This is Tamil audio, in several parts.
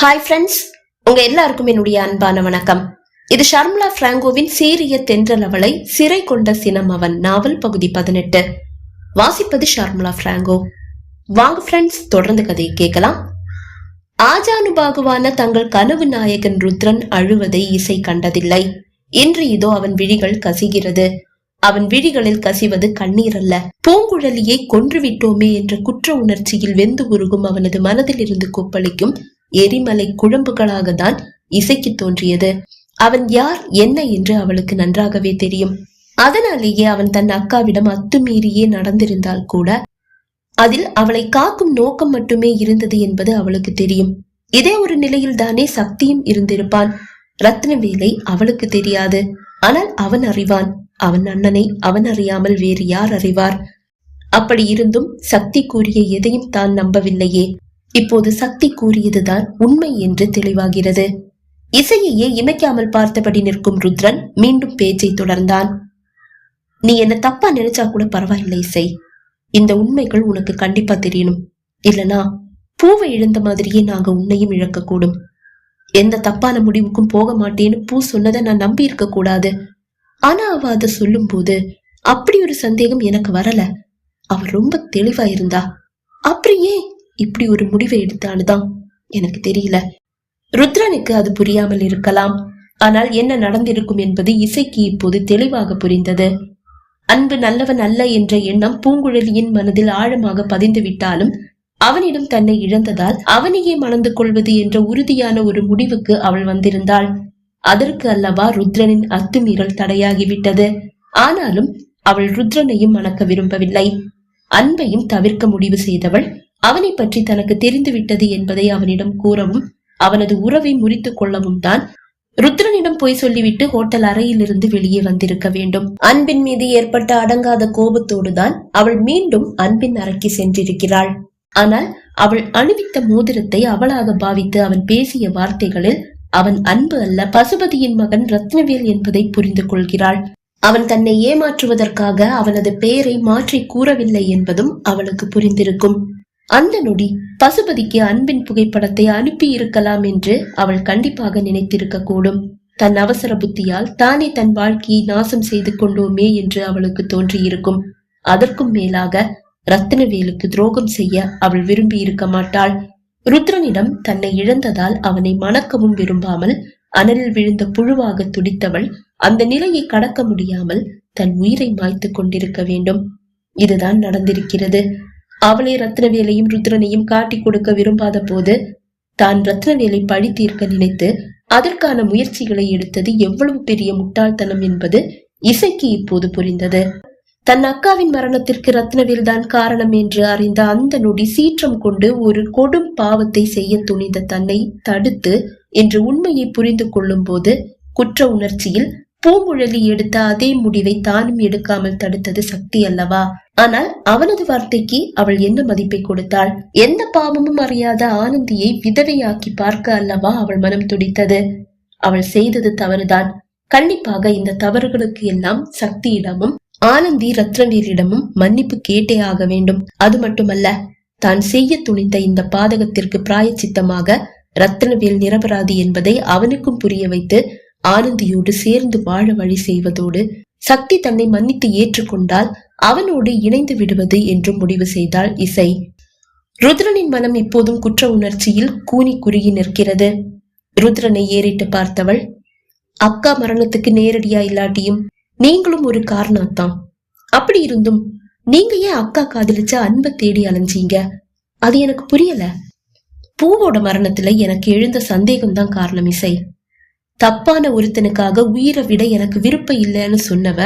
ஹாய் ஃப்ரெண்ட்ஸ் உங்க எல்லாருக்கும் என்னுடைய அன்பான வணக்கம். இது ஷர்மிளா பிராங்கோவின் சீரிய தென்றல் அவளை சிறை கொண்ட சினம் அவன் நாவல் பகுதி பதினெட்டு. வாசிப்பது ஷர்மிளா பிராங்கோ. வாங்க ஃப்ரெண்ட்ஸ் தொடர்ந்து கதையை கேட்கலாம். ஆஜானுபாகுவான தங்கள் கனவு நாயகன் ருத்ரன் அழுவதை இசை கண்டதில்லை. இன்று இதோ அவன் விழிகள் கசிகிறது. அவன் விழிகளில் கசிவது கண்ணீர் அல்ல. பூங்குழலியை கொன்றுவிட்டோமே என்ற குற்ற உணர்ச்சியில் வெந்து உருகும் அவனது மனதில் இருந்து கொப்பளிக்கும் எரிமலை குழம்புகளாக தான் இசைக்கு தோன்றியது. அவன் யார் என்ன என்று அவளுக்கு நன்றாகவே தெரியும். அதனாலேயே அவன் தன் அக்காவிடம் அத்துமீறியே நடந்திருந்தால் கூட அதில் அவளை காக்கும் நோக்கம் மட்டுமே இருந்தது என்பது அவளுக்கு தெரியும். இதே ஒரு நிலையில் தானே சக்தியும் இருந்திருப்பான். ரத்னவேலை அவளுக்கு தெரியாது. ஆனால் அவன் அறிவான். அவன் அண்ணனை அவன் அறியாமல் வேறு யார் அறிவார்? அப்படி இருந்தும் சக்தி கூறிய எதையும் தான் நம்பவில்லையே. இப்போது சக்தி கூறியதுதான் உண்மை என்று தெளிவாகிறது. இசையையே இமைக்காமல் பார்த்தபடி நிற்கும் ருத்ரன் மீண்டும் பேச்சை தொடர்ந்தான். நீ என்ன தப்பா நினைச்சா கூட பரவாயில்லை இசை. இந்த உண்மைகள் உனக்கு கண்டிப்பா தெரியணும். இல்லனா பூவை இழந்த மாதிரியே நாங்க உன்னையும் இழக்கக்கூடும். எந்த தப்பான முடிவுக்கும் போக மாட்டேன்னு பூ சொன்னதை நான் நம்பி இருக்க கூடாது. ஆனா அவ அதை சொல்லும் போது அப்படி ஒரு சந்தேகம் எனக்கு வரல. அவ ரொம்ப தெளிவா இருந்தா. அப்படியே இப்படி ஒரு முடிவை எடுத்தானுதான் எனக்கு தெரியல. ருத்ரனுக்கு அது புரியாமல் இருக்கலாம். ஆனால் என்ன நடந்திருக்கும் என்பது இசைக்கு இப்போது தெளிவாக புரிந்தது. அன்பு நல்லவன் அல்ல என்ற எண்ணம் பூங்குழலியின் மனதில் ஆழமாக பதிந்து விட்டாலும் அவனிடம் தன்னை இழந்ததால் அவனையே மணந்து கொள்வது என்ற உறுதியான ஒரு முடிவுக்கு அவள் வந்திருந்தாள். அதற்கு அல்லவா ருத்ரனின் அத்துமீறல் தடையாகிவிட்டது. ஆனாலும் அவள் ருத்ரனையும் மணக்க விரும்பவில்லை. அன்பையும் தவிர்க்க முடிவு செய்தவள் அவனை பற்றி தனக்கு தெரிந்துவிட்டது என்பதை அவனிடம் கூறவும் அவனது உறவை முறித்துக் கொள்ளவும் தான் ருத்ரனிடம் போய் சொல்லிவிட்டு ஹோட்டல் அறையிலிருந்து வெளியே வந்திருக்க வேண்டும். அன்பின் மீது ஏற்பட்ட அடங்காத கோபத்தோடுதான் அவள் மீண்டும் அன்பின் அறைக்கு சென்றிருக்கிறாள். ஆனால் அவள் அணிவித்த மோதிரத்தை அவளாக பாவித்து அவன் பேசிய வார்த்தைகளில் அவன் அன்பு அல்ல பசுபதியின் மகன் ரத்னவேல் என்பதை புரிந்து கொள்கிறாள். அவன் தன்னை ஏமாற்றுவதற்காக அவனது பெயரை மாற்றி கூறவில்லை என்பதும் அவளுக்கு புரிந்திருக்கும். அந்த நொடி பசுபதிக்கு அன்பின் புகைப்படத்தை அனுப்பி இருக்கலாம் என்று அவள் கண்டிப்பாக நினைத்திருக்க கூடும் தன் அவசர புத்தியால் தானே தன் வாழ்க்கையை நாசம் செய்து கொண்டோமே என்று அவளுக்கு தோன்றியிருக்கும். அதற்கும் மேலாக ரத்தினவேலுக்கு துரோகம் செய்ய அவள் விரும்பி இருக்க மாட்டாள். ருத்ரனிடம் தன்னை இழந்ததால் அவனை மணக்கவும் விரும்பாமல் அனலில் விழுந்த புழுவாக துடித்தவள் அந்த நிலையை கடக்க முடியாமல் தன் உயிரை மாய்த்து கொண்டிருக்க வேண்டும். இதுதான் நடந்திருக்கிறது. அவளை ரத்னவேலையும் ருத்ரனையும் காட்டி கொடுக்க விரும்பாத போது தான் ரத்னவேலை பழி தீர்க்க நினைத்து அதற்கான முயற்சிகளை எடுத்தது எவ்வளவு பெரிய முட்டாள்தனம் என்பது இசைக்கு இப்போது புரிந்தது. தன் அக்காவின் மரணத்திற்கு ரத்னவேல் தான் காரணம் என்று அறிந்த அந்த நொடி சீற்றம் கொண்டு ஒரு கொடும் பாவத்தை செய்ய துணிந்த தன்னை தடுத்து என்று உண்மையை புரிந்து கொள்ளும் போது குற்ற உணர்ச்சியில் பூங்குழலி எடுத்த அதே முடிவை தானும் எடுக்காமல் தடுத்தது சக்தி அல்லவா? ஆனால் அவனது வார்த்தைக்கு அவள் என்ன மதிப்பை கொடுத்தாள்? எந்த பாவமும் அறியாத ஆனந்தியை விதவையாக்கி பார்க்க அல்லவா அவள் மனம் துடித்தது? அவள் செய்தது தவறுதான். கண்டிப்பாக இந்த தவறுகளுக்கு எல்லாம் சக்தியிடமும் ஆனந்தி ரத்னவீரிடமும் மன்னிப்பு கேட்டே ஆக வேண்டும். அது மட்டுமல்ல தான் செய்ய துணிந்த இந்த பாதகத்திற்கு பிராயச்சித்தமாக ரத்னவேல் நிரபராதி என்பதை அவனுக்கும் புரிய வைத்து ஆனந்தியோடு சேர்ந்து வாழ வழி செய்வதோடு சக்தி தன்னை மன்னித்து ஏற்றுக்கொண்டால் அவனோடு இணைந்து விடுவது என்று முடிவு செய்தாள் இசை. ருத்ரனின் மனம் இப்போதும் குற்ற உணர்ச்சியில் கூனி குறுகி நிற்கிறது. ருத்ரனை ஏறிட்டு பார்த்தவள் அக்கா மரணத்துக்கு நேரடியா இல்லாட்டியும் நீங்களும் ஒரு காரணம் தான் அப்படி இருந்தும் நீங்க ஏன் அக்கா காதலிச்ச அன்பை தேடி அலைஞ்சீங்க? அது எனக்கு புரியல. பூவோட மரணத்துல எனக்கு எழுந்த சந்தேகம் தான் காரணம் இசை. தப்பான ஒருத்தனுக்காக உயிரை விட எனக்கு விருப்பம் இல்லைன்னு சொன்னவ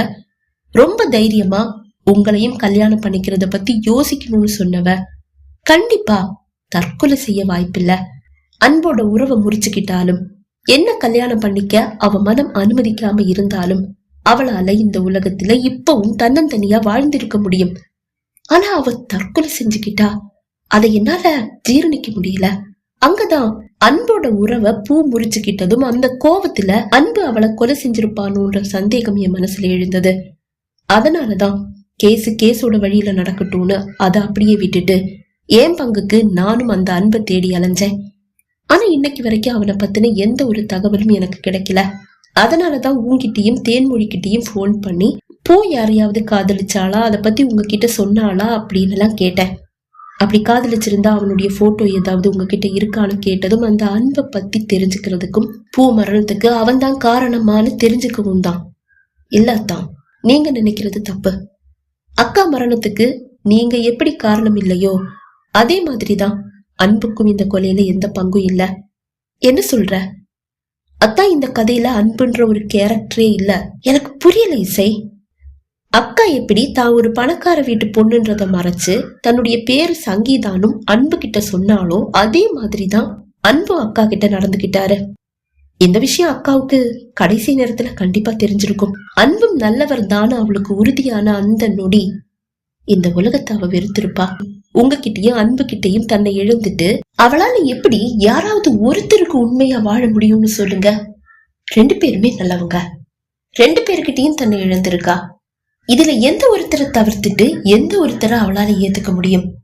ரொம்ப தைரியமா உங்களையும் கல்யாணம் பண்ணிக்கிறத பத்தி யோசிக்கணும்னு சொன்னவ கண்டிப்பா தற்கொலை செய்ய வாய்ப்பில்ல. அன்போட உறவை முறிச்சுக்கிட்டாலும் என்ன கல்யாணம் பண்ணிக்க அவ மனம் அனுமதிக்காம இருந்தாலும் அவளால இந்த உலகத்துல இப்பவும் தன்னந்தனியா வாழ்ந்திருக்க முடியும். ஆனா அவ தற்கொலை செஞ்சுக்கிட்டா அதை என்னால ஜீரணிக்க முடியல. அங்கதான் அன்போட உறவை பூ முறிச்சுக்கிட்டதும் அந்த கோவத்துல அன்பு அவளை கொலை செஞ்சிருப்பானோன்ற சந்தேகம் என் மனசுல எழுந்தது. அதனாலதான் கேசு கேஸோட வழியில நடக்கட்டும்னு அதை அப்படியே விட்டுட்டு என் பங்குக்கு நானும் அந்த அன்பை தேடி அலைஞ்சேன். ஆனா இன்னைக்கு வரைக்கும் அவனை பத்தின எந்த ஒரு தகவலும் எனக்கு கிடைக்கல. அதனாலதான் உங்ககிட்டயும் தேன்மொழிக்கிட்டயும் ஃபோன் பண்ணி பூ யாரையாவது காதலிச்சாளா? அதை பத்தி உங்ககிட்ட சொன்னாளா? அப்படின்னு எல்லாம் கேட்டேன். அப்படி காதலிச்சிருந்தா அவனுடைய போட்டோ ஏதாவது உங்ககிட்ட இருக்கான்னு கேட்டதும் அந்த அன்பை பத்தி தெரிஞ்சுக்கிறதுக்கும் பூ மரணத்துக்கு அவன் தான் காரணமான்னு தெரிஞ்சுக்கவும் தான். இல்லாதான் நீங்க நினைக்கிறது தப்பு. அக்கா மரணத்துக்கு நீங்க எப்படி காரணம் இல்லையோ அதே மாதிரிதான் அன்புக்கும் இந்த கொலையில எந்த பங்கும் இல்ல. என்ன சொல்ற? அத்தான் இந்த கதையில அன்புன்ற ஒரு கேரக்டரே இல்ல. எனக்கு புரியல இசை. அக்கா எப்படி தான் ஒரு பணக்கார வீட்டு பொண்ணுன்றத மறைச்சு தன்னுடைய பேரு சங்கீதானும் அன்பு கிட்ட சொன்னாலோ அதே மாதிரிதான் அன்பு அக்கா கிட்ட நடந்துகிட்டாரு. இந்த விஷயம் அக்காவுக்கு கடைசி நேரத்துல கண்டிப்பா தெரிஞ்சிருக்கும். அன்பும் நல்லவர் தானே அவளுக்கு உறுதியான அந்த நொடி இந்த உலகத்தை அவ வெறுத்திருப்பா. உங்ககிட்டயும் அன்பு கிட்டயும் தன்னை எழுந்துட்டு அவளால எப்படி யாராவது ஒருத்தருக்கு உண்மையா வாழ முடியும்னு சொல்லுங்க. ரெண்டு பேருமே நல்லவங்க. ரெண்டு பேர்கிட்டயும் தன்னை இழந்திருக்கா. இதுல எந்த ஒருத்தரை தவிர்த்துட்டு எந்த ஒருத்தரை அவளால ஏத்துக்க முடியும்?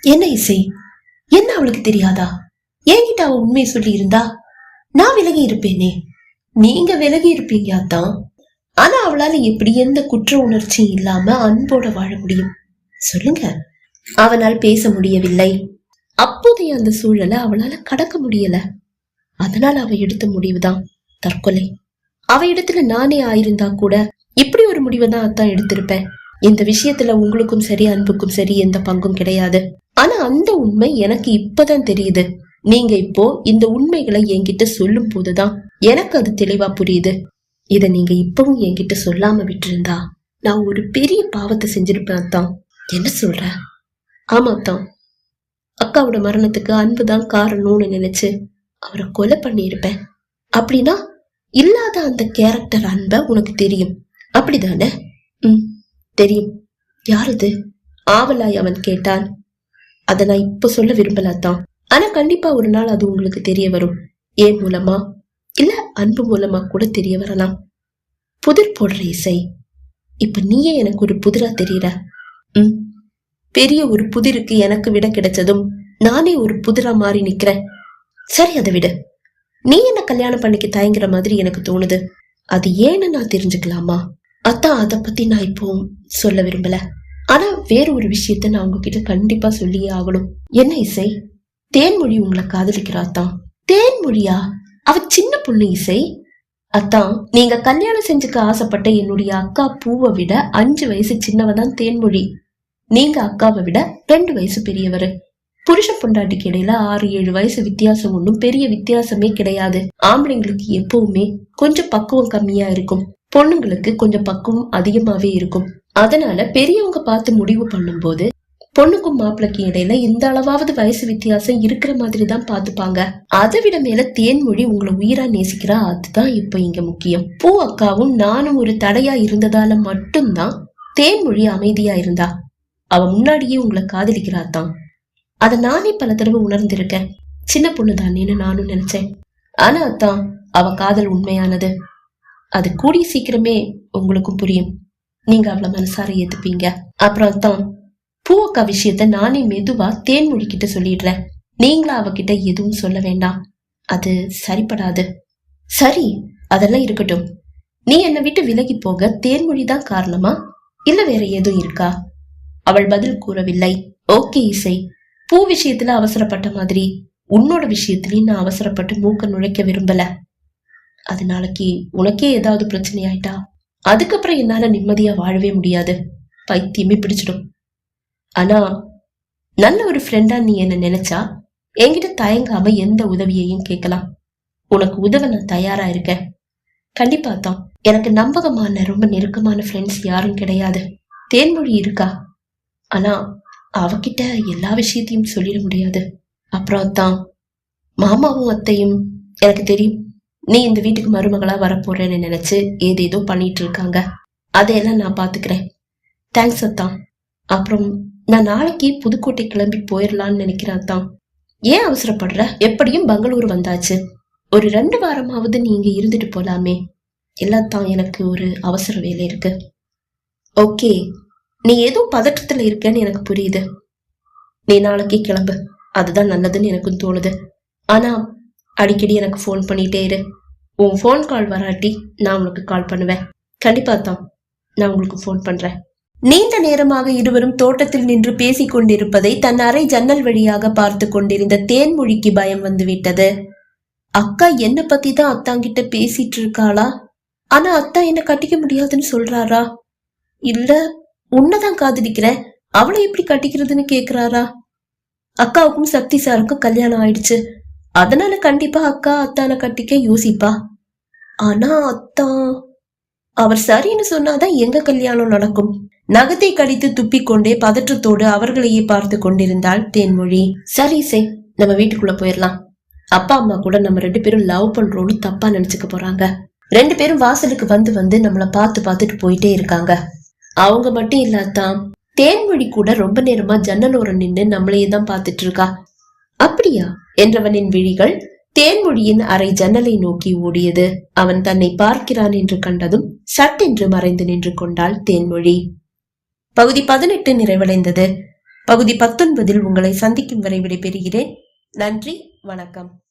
என்ன இசை? என்ன அவளுக்கு தெரியாதா? என்கிட்ட அவ உண்மையை சொல்லி இருந்தா நான் விலகி இருப்பேனே. நீங்க விலகி இருப்பீங்க அதான். ஆனா அவளால எப்படி எந்த குற்ற உணர்ச்சியும் இல்லாம அன்போட வாழ முடியும். சொல்லுங்க. அவனால் பேச முடியவில்லை. அப்போதைய அந்த சூழலை அவளால கடக்க முடியல. அதனால அவ எடுத்த முடிவுதான். தற்கொலை. அவ இடத்துல நானே ஆயிருந்தா கூட இப்படி ஒரு முடிவை தான் அத்தான் எடுத்திருப்பேன். இந்த விஷயத்துல உங்களுக்கும் சரி அன்புக்கும் சரி எந்த பங்கும் கிடையாது. ஆனா அந்த உண்மை எனக்கு இப்பதான் தெரியுது. நீங்க இப்போ இந்த உண்மைகளை என்கிட்ட சொல்லும் போதுதான் எனக்கு அது தெளிவா புரியுது. இத நீங்க இப்பவும் என்கிட்ட சொல்லாம விட்டிருந்தா நான் ஒரு பெரிய பாவத்தை செஞ்சிருப்பேன் அத்தான். என்ன சொல்ற? ஆமா அத்தான். அக்காவோட மரணத்துக்கு அன்புதான் காரணம்னு நினைச்சு அவரை கொலை பண்ணியிருப்பேன். அப்படின்னா இல்லாத அந்த கேரக்டர் அன்பை உனக்கு தெரியும். அப்படிதானே? ம் தெரியும். யார் ஆவலாய் அவன் கேட்டான். அதை நான் இப்ப சொல்ல விரும்பலாத்தான் ஆனா கண்டிப்பா ஒரு நாள் அது உங்களுக்கு தெரிய வரும். ஏன் மூலமா? இல்ல அன்பு மூலமா கூட தெரிய வரலாம். புதிர் போடுற இசை. இப்ப நீயே எனக்கு ஒரு புதிரா தெரியற. ம் பெரிய ஒரு புதிருக்கு எனக்கு விட கிடைச்சதும் நானே ஒரு புதிரா மாறி நிக்கிறேன். சரி அதை விடு. நீ என்ன கல்யாணம் பண்ணிக்க தயங்குற மாதிரி எனக்கு தோணுது. அது ஏன்னு நான் தெரிஞ்சுக்கலாமா? அதான் அதை பத்தி நான் இப்போ சொல்ல விரும்பல. ஆனா வேற ஒரு விஷயத்த நான் உங்ககிட்ட கண்டிப்பா சொல்லியே ஆகணும். என்ன இசை? தேன்மொழி உங்களை காதலிக்கிறாத்தான். தேன்மொழியா அவ சின்ன பொண்ணு இசை? அத்தான் நீங்க கல்யாணம் செஞ்சுக்க ஆசைப்பட்ட என்னுடைய அக்கா பூவை விட அஞ்சு வயசு சின்னவ தான் தேன்மொழி நீங்க அக்காவை விட ரெண்டு வயசு பெரியவரு. புருஷ பொண்டாட்டிக்கு இடையில ஆறு ஏழு வயசு வித்தியாசம் ஒன்றும் பெரிய வித்தியாசமே கிடையாது. ஆம்பளைங்களுக்கு எப்பவுமே கொஞ்சம் பக்குவம் கம்மியா இருக்கும். பொண்ணுங்களுக்கு கொஞ்சம் பக்குவம் அதிகமாவே இருக்கும். அதனால பெரியவங்க பார்த்து முடிவு பண்ணும்போது பொண்ணுக்கும் மாப்பிளைக்கும் இடையில இந்த அளவாவது வயசு வித்தியாசம் இருக்கிற மாதிரி தான் பாத்துப்பாங்க அதை விட மேல தேன்மொழி உங்களை உயிரா நேசிக்கிறா அதுதான் இப்ப இங்க முக்கியம். பூ அக்காவும் நானும் ஒரு தடையா இருந்ததால மட்டும்தான் தேன்மொழி அமைதியா இருந்தா. அவ முன்னாடியே உங்களை காதலிக்கிறா தான். அதை நானே பல தடவை உணர்ந்திருக்கேன். சின்ன பொண்ணு தானேன்னு நானும் நினைச்சேன். ஆனா அத்தான் அவ காதல் உண்மையானது. அது கூடிய சீக்கிரமே உங்களுக்கும் புரியும். நீங்க அவ்வளவு மனசார ஏத்துப்பீங்க. அப்புறம் தான் பூவக்கா விஷயத்த நானே மெதுவா தேன்மொழி கிட்ட சொல்லிடுறேன். நீங்களா அவகிட்ட எதுவும் சொல்ல வேண்டாம். அது சரிப்படாது. சரி அதெல்லாம் இருக்கட்டும். நீ என்னை விட்டு விலகி போக தேன்மொழி தான் காரணமா? இல்ல வேற எதுவும் இருக்கா? அவள் பதில் கூறவில்லை. ஓகே இசை. பூ விஷயத்துல அவசரப்பட்ட மாதிரி உன்னோட விஷயத்திலயும் நான் அவசரப்பட்டு மூக்க நுழைக்க விரும்பல. அது நாளைக்கு உனக்கே ஏதாவது பிரச்சனை ஆயிட்டா அதுக்கப்புறம் என்னால நிம்மதியா வாழவே முடியாது. பைத்தியமே பிடிச்சிடும். ஆனா நல்ல ஒரு ஃப்ரெண்டா நீ என்ன நினைச்சா என்கிட்ட தயங்காம எந்த உதவியையும் கேட்கலாம். உனக்கு உதவ நான் தயாரா இருக்கேன். கண்டிப்பா தான் எனக்கு நம்பகமான ரொம்ப நெருக்கமான ஃப்ரெண்ட்ஸ் யாரும் கிடையாது. தேன்மொழி இருக்கா? ஆனா அவகிட்ட எல்லா விஷயத்தையும் சொல்லிட முடியாது. அப்புறம் தான் மாமாவும் அத்தையும் எனக்கு தெரியும். நீ இந்த வீட்டுக்கு மருமகளா வரப்போறேன்னு நினைச்சு ஏதேதோ பண்ணிட்டு இருக்காங்க. அதையெல்லாம் நான் பாத்துக்கிறேன். தேங்க்ஸ் அத்தான் அப்புறம் நான் நாளைக்கு புதுக்கோட்டை கிளம்பி போயிடலான்னு நினைக்கிறேன் அத்தான் ஏன் அவசரப்படுற? எப்படியும் பெங்களூர் வந்தாச்சு. ஒரு ரெண்டு வாரமாவது நீங்க இருந்துட்டு போலாமே. எல்லாத்தான் எனக்கு ஒரு அவசர வேலை இருக்கு. ஓகே. நீ ஏதோ பதற்றத்துல இருக்கேன்னு எனக்கு புரியுது. நீ நாளைக்கு கிளம்பு. அதுதான் நல்லதுன்னு எனக்கும் தோணுது. ஆனா அடிக்கடி எனக்கு ஃபோன் பண்ணிட்டே இரு. உன் ஃபோன் கால் வராட்டி நான் உங்களுக்கு கால் பண்ணுவேன். கண்டிப்பா தான் நான் உங்களுக்கு ஃபோன் பண்றேன். நீண்ட நேரமாக இருவரும் தோட்டத்தில் நின்று பேசிக் கொண்டிருப்பதை தன் அறை ஜன்னல் வழியாக பார்த்து கொண்டிருந்த தேன்மொழிக்கு பயம் வந்துவிட்டது. அக்கா என்ன பத்தி தான் அத்தாங்கிட்ட பேசிட்டு இருக்காளா? ஆனா அத்தா என்ன கட்டிக்க முடியாதுன்னு சொல்றாரா? இல்ல உன்னதான் காதலிக்கிறேன் அவளை எப்படி கட்டிக்கிறதுன்னு கேக்குறாரா? அக்காவுக்கும் சக்தி சாருக்கும் கல்யாணம் ஆயிடுச்சு. அதனால கண்டிப்பா அக்கா அத்தான கட்டிக்க யோசிப்பா. ஆனா அத்தா அவர் சரின்னு சொன்னாதான் எங்க கல்யாணம் நடக்கும்? நகத்தை கடித்து துப்பிக்கொண்டே பதற்றத்தோடு அவர்களையே பார்த்து கொண்டிருந்தாள் தேன்மொழி. சரி சே நம்ம வீட்டுக்குள்ள போயிடலாம் அப்பா அம்மா கூட நம்ம ரெண்டு பேரும் லவ் பண்றோம்னு தப்பா நினைச்சுக்க போறாங்க. ரெண்டு பேரும் வாசலுக்கு வந்து வந்து நம்மள பார்த்து பார்த்துட்டு போயிட்டே இருக்காங்க. அவங்க மட்டும் இல்லாதான் தேன்மொழி கூட ரொம்ப நேரமா ஜன்னலோரம் நின்று நம்மளையே தான் பார்த்துட்டு இருக்கா. அப்படியா? என்றவனின் விழிகள் தேன்மொழியின் அறை ஜன்னலை நோக்கி ஓடியது. அவன் தன்னை பார்க்கிறான் என்று கண்டதும் சட்டென்று மறைந்து நின்று கொண்டாள் தேன்மொழி. பகுதி பதினெட்டு நிறைவடைந்தது. பகுதி பத்தொன்பதில் உங்களை சந்திக்கும் வரை விடைபெறுகிறேன். நன்றி வணக்கம்.